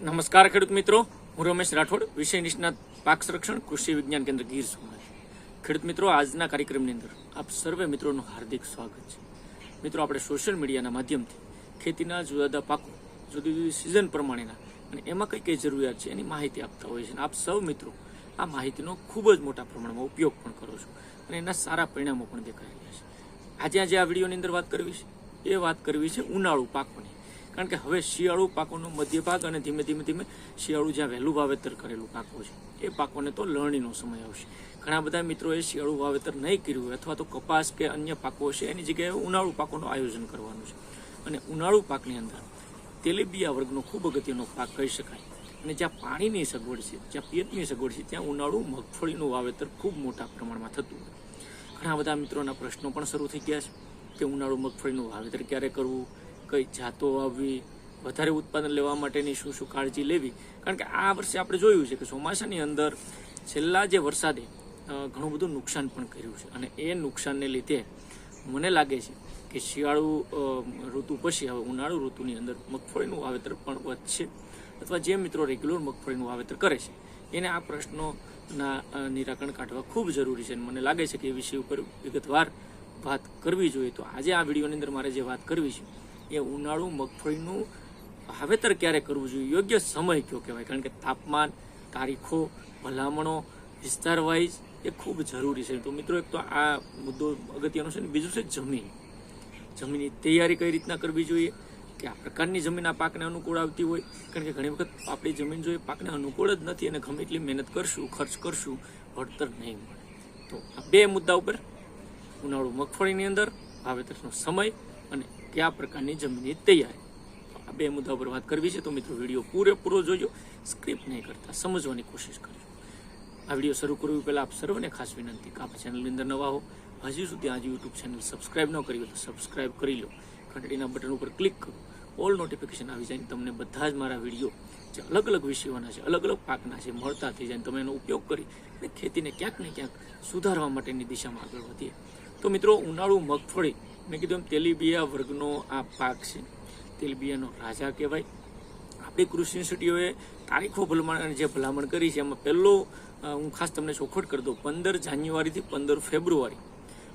નમસ્કાર ખેડૂત મિત્રો. હું રમેશ રાઠોડ, વિષય નિષ્ણાત, પાક સંરક્ષણ, કૃષિ વિજ્ઞાન કેન્દ્ર ગીર સોમનાથ. ખેડૂત મિત્રો, આજના કાર્યક્રમની અંદર આપ સર્વે મિત્રોનું હાર્દિક સ્વાગત છે. મિત્રો, આપણે સોશિયલ મીડિયાના માધ્યમથી ખેતીના જુદા જુદા પાકો જુદી જુદી સિઝન પ્રમાણેના અને એમાં કઈ કઈ જરૂરિયાત છે એની માહિતી આપતા હોય છે અને આપ સૌ મિત્રો આ માહિતીનો ખૂબ જ મોટા પ્રમાણમાં ઉપયોગ પણ કરો છો અને એના સારા પરિણામો પણ દેખાઈ રહ્યા છે. આજે આજે આ વિડીયોની અંદર વાત કરવી છે. એ વાત કરવી છે ઉનાળુ પાકોની. કારણ કે હવે શિયાળુ પાકોનો મધ્ય ભાગ અને ધીમે ધીમે ધીમે શિયાળુ જ્યાં વહેલું વાવેતર કરેલું પાકો છે, એ પાકોને તો લણણીનો સમય આવશે. ઘણા બધા મિત્રોએ શિયાળુ વાવેતર નહીં કર્યું હોય અથવા તો કપાસ કે અન્ય પાકો છે એની જગ્યાએ ઉનાળુ પાકોનું આયોજન કરવાનું છે. અને ઉનાળુ પાકની અંદર તેલીબિયા વર્ગનો ખૂબ અગત્યનો પાક કહી શકાય. અને જ્યાં પાણીની સગવડ છે, જ્યાં પિયતની સગવડ છે, ત્યાં ઉનાળુ મગફળીનું વાવેતર ખૂબ મોટા પ્રમાણમાં થતું હોય. ઘણા બધા મિત્રોના પ્રશ્નો પણ શરૂ થઈ ગયા છે કે ઉનાળુ મગફળીનું વાવેતર ક્યારે કરવું? કઈ જાતો વાવવી વધારે ઉત્પાદન લેવા માટેની શું શું કાળજી લેવી? કારણ કે આ વર્ષે આપણે જોયું છે કે ચોમાસાની અંદર છેલ્લા જે વરસાદે ઘણું બધું નુકસાન પણ કર્યું છે. અને એ નુકસાનને લીધે મને લાગે છે કે શિયાળુ ઋતુ પછી હવે ઉનાળુ ઋતુની અંદર મગફળીનું વાવેતર પણ વધશે. અથવા જે મિત્રો રેગ્યુલર મગફળીનું વાવેતર કરે છે, એને આ પ્રશ્નોના નિરાકરણ કાઢવા ખૂબ જરૂરી છે. અને મને લાગે છે કે એ વિષય ઉપર વિગતવાર વાત કરવી જોઈએ. તો આજે આ વિડીયોની અંદર મારે જે વાત કરવી છે એ ઉનાળુ મગફળીનું વાવેતર ક્યારે કરવું જોઈએ? યોગ્ય સમય કયો કહેવાય? કારણ કે તાપમાન, તારીખો, ભલામણો, વિસ્તાર વાઇઝ એ ખૂબ જરૂરી છે. તો મિત્રો, એક તો આ મુદ્દો અગત્યનો છે ને બીજું છે જમીન. જમીનની તૈયારી કઈ રીતના કરવી જોઈએ? કે આ પ્રકારની જમીન આ પાકને અનુકૂળ આવતી હોય? કારણ કે ઘણી વખત આપણી જમીન જો એ પાકને અનુકૂળ જ નથી અને ગમે એટલી મહેનત કરશું, ખર્ચ કરશું, વળતર નહીં મળે. તો આ બે મુદ્દા ઉપર ઉનાળુ મગફળીની અંદર વાવેતરનો સમય અને કયા પ્રકારની જમીનની તૈયારી. આ બે મુદ્દા પર વાત કરવી છે તો મિત્રો વીડિયો પૂરેપૂરો જોજો, સ્ક્રિપ્ટ નહીં કરતા, સમજવાની કોશિશ કરજો. આ વીડિયો શરૂ કરવી પહેલાં આપ સર્વને ખાસ વિનંતી કે આપ ચેનલની અંદર નવા હો, હજી સુધી આજે યુટ્યુબ ચેનલ સબસ્ક્રાઈબ ન કરી હોય તો સબસ્ક્રાઈબ કરી લો. ઘંટડીના બટન ઉપર ક્લિક કરો. ઓલ નોટિફિકેશન આવી જાય તમને બધા જ મારા વીડિયો જે અલગ અલગ વિષયોના છે, અલગ અલગ પાકના છે, મળતા થઈ જાય તમે એનો ઉપયોગ કરી અને ખેતીને ક્યાંક ને ક્યાંક સુધારવા માટેની દિશામાં આગળ વધીએ. તો મિત્રો ઉનાળુ મગફળી મેં કીધું એમ, તેલીબિયા વર્ગનો આ પાક છે. તેલીબિયાનો રાજા કહેવાય. આપણી કૃષિ યુનિવર્સિટીઓએ તારીખો ભલામણ જે ભલામણ કરી છે, એમાં પહેલો હું ખાસ તમને ચોખવટ કરી દઉં. પંદર જાન્યુઆરીથી પંદર ફેબ્રુઆરી.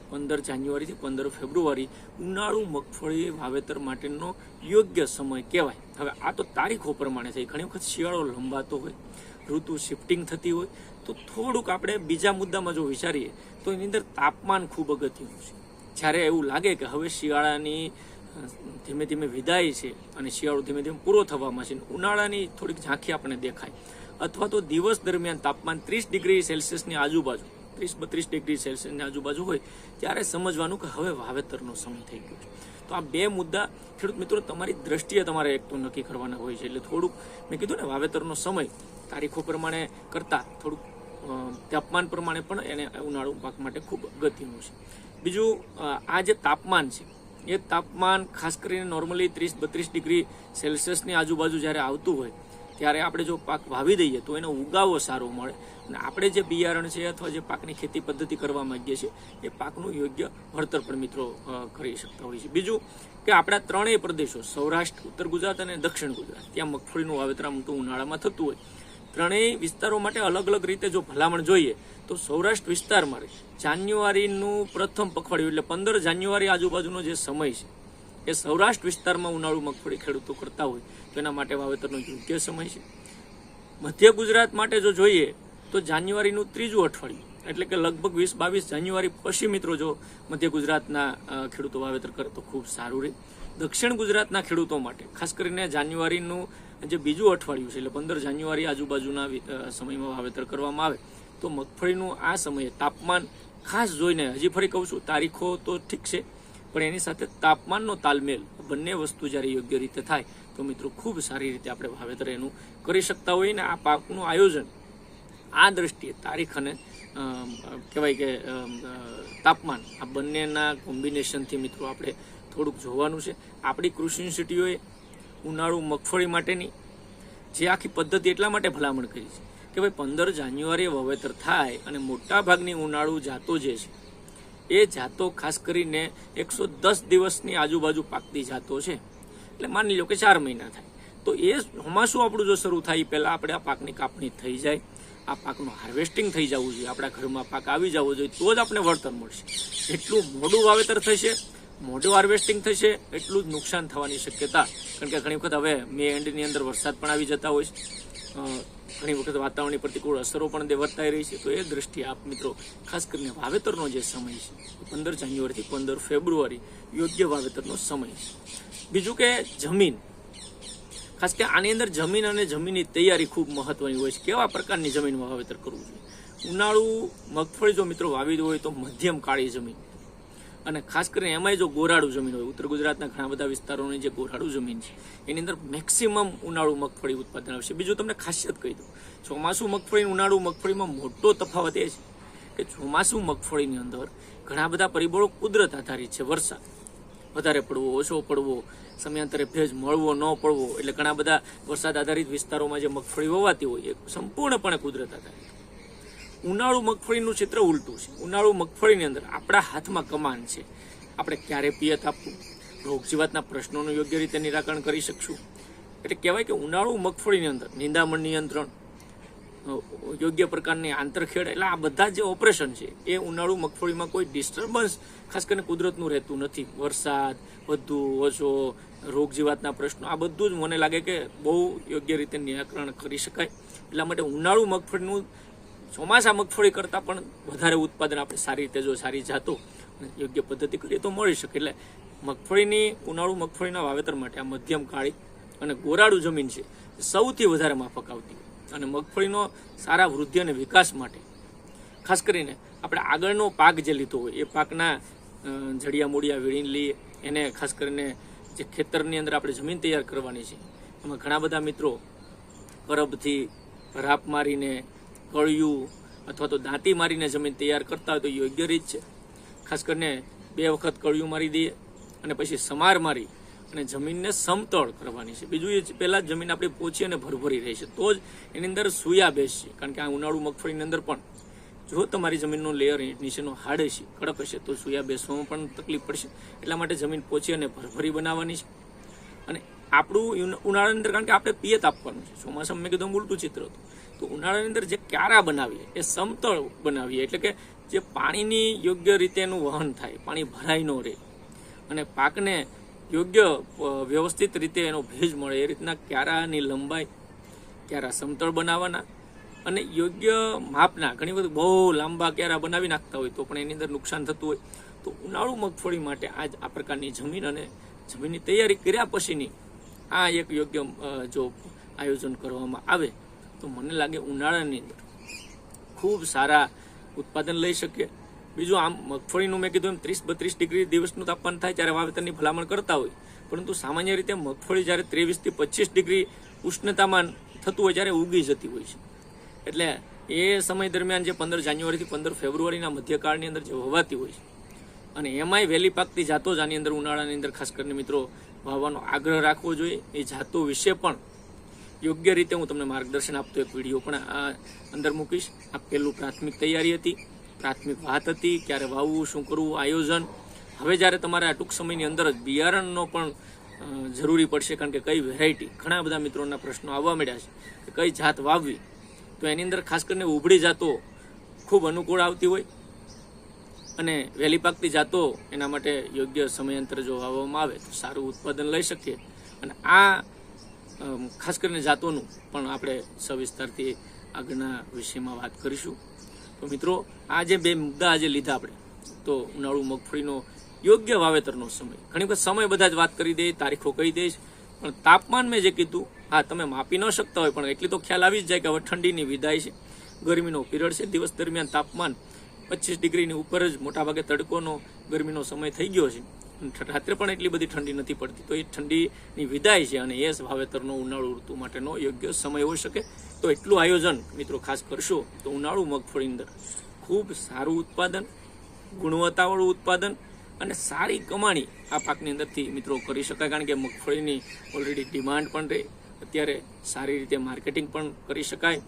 પંદર જાન્યુઆરીથી પંદર ફેબ્રુઆરી ઉનાળુ મગફળી વાવેતર માટેનો યોગ્ય સમય કહેવાય. હવે આ તો તારીખો પ્રમાણે થઈ ઘણી વખત શિયાળો લંબાતો હોય, ઋતુ શિફ્ટિંગ થતી હોય, તો થોડુંક આપણે બીજા મુદ્દામાં જો વિચારીએ, તો એની અંદર તાપમાન ખૂબ અગત્યનું છે. જ્યારે એવું લાગે કે હવે શિયાળાની ધીમે ધીમે વિદાય છે અને શિયાળો ધીમે ધીમે પૂરો થવામાં છે ઉનાળાની થોડીક ઝાંખી આપણને દેખાય. અથવા તો દિવસ દરમિયાન તાપમાન ત્રીસ ડિગ્રી સેલ્સિયસની આજુબાજુ, ત્રીસ બત્રીસ ડિગ્રી સેલ્સિયસની આજુબાજુ હોય, ત્યારે સમજવાનું કે હવે વાવેતરનો સમય થઈ ગયો છે. તો આ બે મુદ્દા, ખેડૂત મિત્રો, તમારી દ્રષ્ટિએ તમારે એક તો નક્કી કરવાના હોય છે. એટલે થોડુંક મેં કીધું ને, વાવેતરનો સમય તારીખો પ્રમાણે કરતાં થોડુંક તાપમાન પ્રમાણે પણ એને ઉનાળુ પાક માટે ખૂબ અગત્યનું છે. બીજું આ જે તાપમાન છે, એ તાપમાન ખાસ કરીને નોર્મલી ત્રીસ બત્રીસ ડિગ્રી સેલ્સિયસની આજુબાજુ જ્યારે આવતું હોય, ત્યારે આપણે જો પાક વાવી દઈએ તો એનો ઉગાવો સારો મળે. અને આપણે જે બિયારણ છે અથવા જે પાકની ખેતી પદ્ધતિ કરવા માંગીએ છીએ, એ પાકનું યોગ્ય વળતર પણ મિત્રો કરી શકતા હોય છે બીજું કે આપણા ત્રણેય પ્રદેશો, સૌરાષ્ટ્ર, ઉત્તર ગુજરાત અને દક્ષિણ ગુજરાત, ત્યાં મગફળીનું વાવેતર તો ઉનાળામાં થતું હોય ત્રણેય વિસ્તારો માટે અલગ અલગ રીતે જો ભલામણ જોઈએ, તો સૌરાષ્ટ્ર વિસ્તારમાં જાન્યુઆરીનું પ્રથમ પખવાડિયું, એટલે પંદર જાન્યુઆરી આજુબાજુનો જે સમય છે, એ સૌરાષ્ટ્ર વિસ્તારમાં ઉનાળુ મગફળી ખેડૂતો કરતા હોય, તો એના માટે વાવેતરનો યોગ્ય સમય છે. મધ્ય ગુજરાત માટે જો જોઈએ, તો જાન્યુઆરીનું ત્રીજું અઠવાડિયું, એટલે કે લગભગ વીસ બાવીસ જાન્યુઆરી પછી મિત્રો જો મધ્ય ગુજરાતના ખેડૂતો વાવેતર કરે તો ખૂબ સારું રહે. દક્ષિણ ગુજરાતના ખેડૂતો માટે, ખાસ કરીને જાન્યુઆરીનું જે બીજું અઠવાડિયું છે, એટલે પંદર જાન્યુઆરી આજુબાજુના સમયમાં વાવેતર કરવામાં આવે, તો મગફળીનું આ સમયે તાપમાન ખાસ જોઈને હજી ફરી કહું છું, તારીખો તો ઠીક છે, પણ એની સાથે તાપમાનનો તાલમેલ બંને વસ્તુ જ્યારે યોગ્ય રીતે થાય, તો મિત્રો ખૂબ સારી રીતે આપણે વાવેતર એનું કરી શકતા હોઈએ ને આ પાકનું આયોજન. આ દ્રષ્ટિએ તારીખ અને કહેવાય કે તાપમાન આ બંનેના કોમ્બિનેશનથી મિત્રો આપણે થોડુંક જોવાનું છે. આપણી કૃષિ યુનિવર્સિટીઓએ ઉનાળુ મગફળી માટેની જે આખી પદ્ધતિ એટલા માટે ભલામણ કરી છે કે ભાઈ પંદર જાન્યુઆરીએ વાવેતર થાય અને મોટા ભાગની ઉનાળુ જાતો જે છે, એ જાતો ખાસ કરીને એકસો દસ દિવસની આજુબાજુ પાકતી જાતો છે. એટલે માની લો કે ચાર મહિના થાય. તો એ ચોમાસું આપણું જો શરૂ થાય એ પહેલાં આપણે આ પાકની કાપણી થઈ જાય. આ પાકનું હાર્વેસ્ટિંગ થઈ જવું જોઈએ. આપણા ઘરમાં પાક આવી જવો જોઈએ તો જ આપણે વળતર મળશે. જેટલું મોડું વાવેતર થશે મોડું હાર્વેસ્ટિંગ થશે એટલું જ નુકસાન થવાની શક્યતા. કારણ કે ઘણી વખત હવે મે એન્ડની અંદર વરસાદ પણ આવી જતા હોય છે. ઘણી વખત વાતાવરણની પ્રતિકૂળ અસરો પણ તે રહી છે. તો એ દ્રષ્ટિએ આપ મિત્રો, ખાસ કરીને વાવેતરનો જે સમય છે, પંદર જાન્યુઆરીથી પંદર ફેબ્રુઆરી, યોગ્ય વાવેતરનો સમય છે. બીજું કે જમીન. ખાસ કે આની અંદર જમીન અને જમીનની તૈયારી ખૂબ મહત્વની હોય છે. કેવા પ્રકારની જમીનમાં વાવેતર કરવું જોઈએ? ઉનાળુ મગફળી જો મિત્રો વાવી હોય તો મધ્યમ કાળી જમીન. અને ખાસ કરીને એમાંય જો ગોરાળું જમીન હોય, ઉત્તર ગુજરાતના ઘણા બધા વિસ્તારોની જે ગોરાળું જમીન છે, એની અંદર મેક્સિમમ ઉનાળુ મગફળી ઉત્પાદન આવશે. બીજું તમને ખાસિયત કહી દઉં. ચોમાસું મગફળી ઉનાળુ મગફળીમાં મોટો તફાવત એ છે કે ચોમાસું મગફળીની અંદર ઘણા બધા પરિબળો કુદરત આધારિત છે. વરસાદ. વધારે પડવો, ઓછો પડવો, સમયાંતરે ભેજ મળવો, ન પડવો, એટલે ઘણા બધા વરસાદ આધારિત વિસ્તારોમાં જે મગફળી વવાતી હોય, એ સંપૂર્ણપણે કુદરત આધારિત. ઉનાળુ મગફળીનું ચિત્ર ઉલટું છે. ઉનાળુ મગફળીની અંદર આપણા હાથમાં કમાન છે. આપણે ક્યારે પિયત આપવું? રોગ જીવાતના પ્રશ્નોનું યોગ્ય રીતે નિરાકરણ કરી શકશું? એટલે કહેવાય કે ઉનાળુ મગફળીની અંદર નિંદામણ નિયંત્રણ યોગ્ય પ્રકારની આંતરખેડ એટલે આ બધા જે ઓપરેશન છે, એ ઉનાળુ મગફળીમાં કોઈ ડિસ્ટર્બન્સ, ખાસ કરીને કુદરતનું રહેતું નથી. વરસાદ, વધુ ઓછો, રોગ જીવાતના પ્રશ્નો, આ બધું જ મને લાગે કે બહુ યોગ્ય રીતે નિરાકરણ કરી શકાય. એટલા માટે ઉનાળુ મગફળીનું ચોમાસા મગફળી કરતાં પણ વધારે ઉત્પાદન આપણે સારી રીતે જો સારી જાતો યોગ્ય પદ્ધતિ કરીએ તો મળી શકે. એટલે મગફળીની, ઉનાળુ મગફળીના વાવેતર માટે આ મધ્યમ કાળી અને ગોરાળું જમીન છે સૌથી વધારે માફક આવતી અને મગફળીનો સારા વૃદ્ધિ અને વિકાસ માટે, ખાસ કરીને આપણે આગળનો પાક જે લીધો હોય, એ પાકના જડિયા, મૂળિયા, વીણીને લઈએ એને ખાસ કરીને જે ખેતરની અંદર આપણે જમીન તૈયાર કરવાની છે, એમાં ઘણા બધા મિત્રો કરબથી રાપ મારીને કળિયું અથવા તો દાંતી મારીને જમીન તૈયાર કરતા હોય તો યોગ્ય રીત છે. ખાસ કરીને બે વખત કળિયું મારી દઈએ અને પછી સમાર મારી અને જમીનને સમતળ કરવાની છે. બીજું એ પહેલાં જ જમીન આપણી પોચી અને ભરભરી રહેશે તો જ એની અંદર સુયા બેસશે કારણ કે આ ઉનાળુ મગફળીની અંદર પણ જો તમારી જમીનનું લેયર નીચેનો હાડ હશે કડક હશે, તો સુયા બેસવામાં પણ તકલીફ પડશે. એટલા માટે જમીન પોચી અને ભરભરી બનાવવાની છે. અને આપણું ઉનાળાની અંદર કારણ કે આપણે પિયત આપવાનું છે. ચોમાસામાં મેં કીધું ઉલટું ચિત્ર હતું. તો ઉનાળાની અંદર જે ક્યારા બનાવીએ, એ સમતળ બનાવીએ, એટલે કે જે પાણીની યોગ્ય રીતે એનું વહન થાય, પાણી ભરાઈ ન રહે. અને પાકને યોગ્ય વ્યવસ્થિત રીતે એનો ભેજ મળે, એ રીતના ક્યારાની લંબાઈ, ક્યારા સમતળ બનાવવાના અને યોગ્ય માપના, ઘણી બધી બહુ લાંબા ક્યારા બનાવી નાખતા હોય તો પણ એની અંદર નુકસાન થતું હોય. તો ઉનાળુ મગફળી માટે આજ આ પ્રકારની જમીન અને જમીનની તૈયારી કર્યા પછીની આ એક યોગ્ય જો આયોજન કરવામાં આવે, તો મને લાગે ઉનાળાની અંદર ખૂબ સારા ઉત્પાદન લઈ શકીએ બીજું આમ મગફળીનું મેં કીધું એમ ત્રીસ બત્રીસ ડિગ્રી દિવસનું તાપમાન થાય ત્યારે વાવેતરની ભલામણ કરતા હોય. પરંતુ સામાન્ય રીતે મગફળી જ્યારે ત્રેવીસથી પચીસ ડિગ્રી ઉષ્ણતામાન થતું હોય ત્યારે ઉગી જતી હોય છે. એટલે એ સમય દરમિયાન જે પંદર જાન્યુઆરીથી પંદર ફેબ્રુઆરીના મધ્યકાળની અંદર જે વવાતી હોય છે. અને એમાંય વહેલી પાકતી જાતો જ આની અંદર ઉનાળાની અંદર ખાસ કરીને મિત્રો વાવવાનો આગ્રહ રાખવો જોઈએ. એ જાતો વિશે પણ યોગ્ય રીતે હું તમને માર્ગદર્શન આપતો એક વીડિયો પણ આ અંદર મૂકીશ. આ પહેલું પ્રાથમિક તૈયારી હતી. પ્રાથમિક વાત હતી, ક્યારે વાવવું, શું કરવું, આયોજન. હવે જ્યારે તમારે આ ટૂંક સમયની અંદર જ બિયારણનો પણ જરૂરી પડશે કારણ કે કઈ વેરાયટી ઘણા બધા મિત્રોના પ્રશ્નો આવવા મળ્યા છે કે કઈ જાત વાવવી. તો એની અંદર ખાસ કરીને ઉભળી જાતો ખૂબ અનુકૂળ આવતી હોય. અને વહેલી પાકતી જાતો એના માટે યોગ્ય સમયાંતર જો વાવવામાં આવે તો સારું ઉત્પાદન લઈ શકીએ. અને આ ખાસ કરીને જાતોનું પણ આપણે સવિસ્તારથી આગળના વિષયમાં વાત કરીશું. તો મિત્રો, આ જે બે મુદ્દા આજે લીધા આપણે, તો ઉનાળુ મગફળીનો યોગ્ય વાવેતરનો સમય. ઘણી વખત સમય બધા જ વાત કરી દે, તારીખો કહી દઈશ પણ તાપમાન મેં જે કીધું, હા, તમે માપી ન શકતા હોય, પણ એટલી તો ખ્યાલ આવી જ જાય કે હવે ઠંડીની વિદાય છે. ગરમીનો પીરિયડ છે, દિવસ દરમિયાન તાપમાન પચીસ ડિગ્રીની ઉપર જ મોટાભાગે તડકોનો ગરમીનો સમય થઈ ગયો છે. રાત્રે પણ એટલી બધી ઠંડી નથી પડતી. તો એ ઠંડીની વિદાય છે અને એ જ વાવેતરનો ઉનાળુ ઋતુ માટેનો યોગ્ય સમય હોઈ શકે. તો એટલું આયોજન મિત્રો ખાસ કરશો તો ઉનાળુ મગફળી અંદર ખૂબ સારું ઉત્પાદન, ગુણવત્તાવાળું ઉત્પાદન અને સારી કમાણી આ પાકની અંદરથી મિત્રો કરી શકાય. કારણ કે મગફળીની ઓલરેડી ડિમાન્ડ પણ રહે. અત્યારે સારી રીતે માર્કેટિંગ પણ કરી શકાય.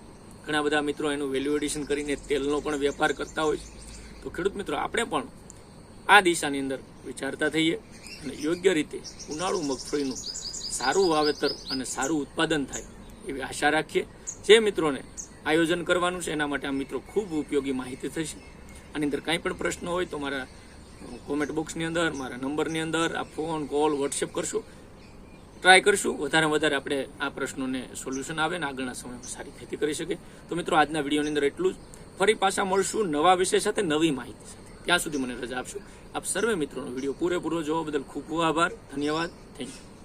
ઘણા બધા મિત્રો એનું વેલ્યુ એડિશન કરીને તેલનો પણ વેપાર કરતા હોય છે. તો ખેડૂત મિત્રો, આપણે પણ આ દિશાની અંદર વિચારતા થઈએ અને યોગ્ય રીતે ઉનાળુ મગફળીનું સારું વાવેતર અને સારું ઉત્પાદન થાય એવી આશા રાખીએ. જે મિત્રોને આયોજન કરવાનું છે, એના માટે આ મિત્રો ખૂબ ઉપયોગી માહિતી થશે. આની અંદર કાંઈ પણ પ્રશ્ન હોય તો મારા કોમેન્ટ બોક્સની અંદર, મારા નંબરની અંદર આ ફોન કોલ વોટ્સએપ કરશો. ટ્રાય કરશું. વધારે વધારે આપણે આ પ્રશ્નોને સોલ્યુશન આવે ને આગળના સમયમાં સારી ખેતી કરી શકે તો મિત્રો, આજના વિડીયોની અંદર એટલું જ. ફરી પાછા મળશું નવા વિષય સાથે, નવી માહિતી સાથે. ત્યાં સુધી મને રજા આપશો. આપ સર્વે મિત્રોનો વીડિયો પૂરેપૂરો જોવા બદલ ખૂબ ખૂબ આભાર. ધન્યવાદ. Thank you.